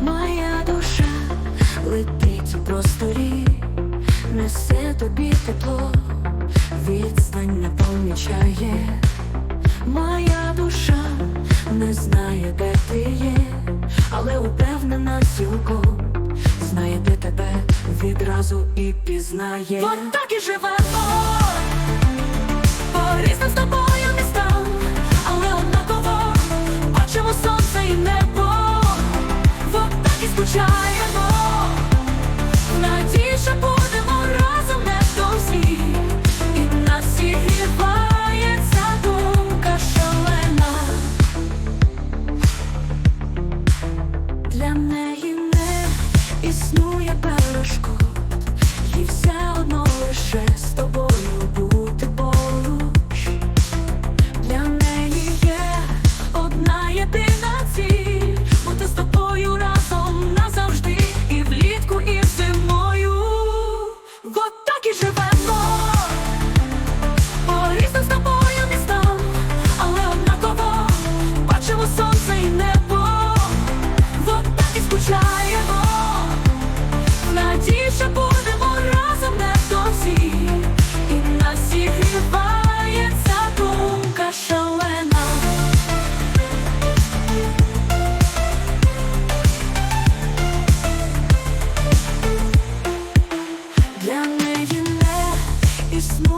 моя душа летить у просторі, несе тобі тепло, відстань не помічає, моя душа не знає, де ти є, але упевнена цілком знає, де тебе відразу і пізнає. От так і живе, по різним з тобою.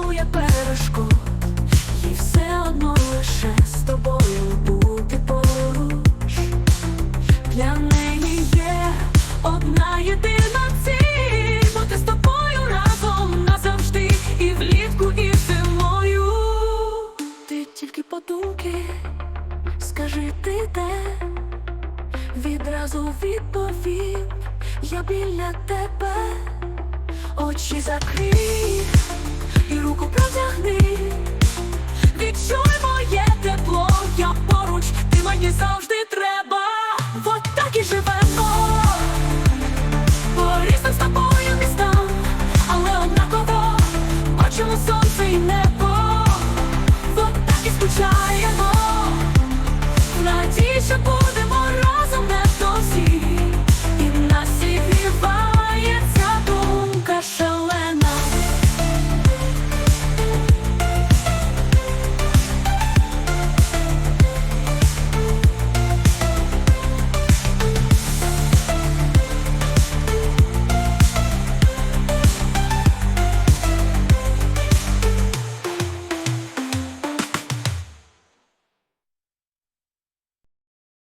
Існує перешкод Їй все одно лише з тобою бути поруч. Для неї є одна єдина ціль Бути з тобою разом назавжди І влітку, і зимою. Ти тільки подумки, скажи ти де. Відразу відповім, я біля тебе. Очі закрив